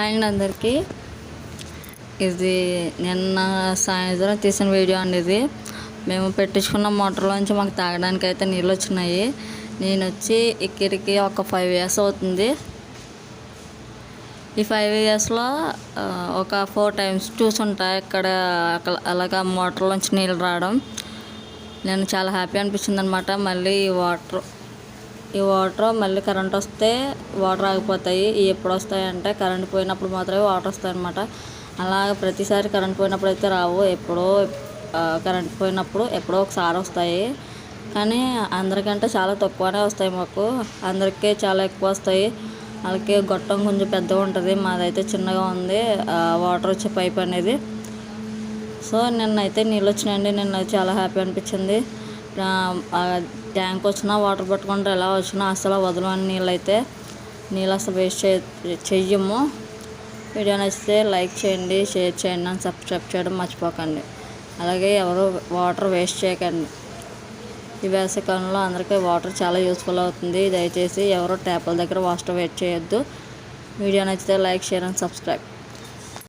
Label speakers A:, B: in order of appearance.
A: Hi అండి అందరికీ. ఇది నిన్న సాయంత్రం తీసిన వీడియో అండి ఇది. మేము పెట్టించుకున్న మోటార్లోంచి మాకు తాగడానికి అయితే నీళ్ళు వచ్చినాయి. నేను వచ్చి ఇక్కడికి ఒక ఫైవ్ ఇయర్స్ అవుతుంది. ఈ ఫైవ్ ఇయర్స్లో ఒక ఫోర్ టైమ్స్ చూసుంటా ఇక్కడ అలాగా మోటార్లోంచి నీళ్ళు రావడం. నేను చాలా హ్యాపీ అనిపించింది అనమాట మళ్ళీ ఈ వాటర్ ఈ వాటర్ మళ్ళీ కరెంట్ వస్తే వాటర్ ఆగిపోతాయి. ఇవి ఎప్పుడు వస్తాయంటే కరెంట్ పోయినప్పుడు మాత్రమే వాటర్ వస్తాయి అనమాట అలా ప్రతిసారి కరెంట్ పోయినప్పుడు అయితే రావు. ఎప్పుడో కరెంట్ పోయినప్పుడు ఎప్పుడో ఒకసారి వస్తాయి. కానీ అందరికంటే చాలా తక్కువనే వస్తాయి మాకు. అందరికీ చాలా ఎక్కువ వస్తాయి. వాళ్ళకి గొట్టం కొంచెం పెద్దగా ఉంటుంది. మాదైతే చిన్నగా ఉంది. వాటర్ వచ్చే పైప్ అనేది. సో నిన్నైతే నీళ్ళు వచ్చినాయండి. నిన్న చాలా హ్యాపీ అనిపించింది. ట్యాంక్ వచ్చినా వాటర్ పట్టుకుంటే ఎలా వచ్చినా అసలు వదలని నీళ్ళు అయితే నీళ్ళు అసలు వేస్ట్ చెయ్యము. వీడియో నచ్చితే లైక్ చేయండి షేర్ చేయండి అని సబ్స్క్రైబ్ చేయడం మర్చిపోకండి. అలాగే ఎవరు వాటర్ వేస్ట్ చేయకండి. ఈ వేసవికాలంలో అందరికీ వాటర్ చాలా యూస్ఫుల్ అవుతుంది. దయచేసి ఎవరు ట్యాపుల దగ్గర వాటర్ వేస్ట్ చేయొద్దు. వీడియో నచ్చితే లైక్ షేర్ అండ్ సబ్స్క్రైబ్.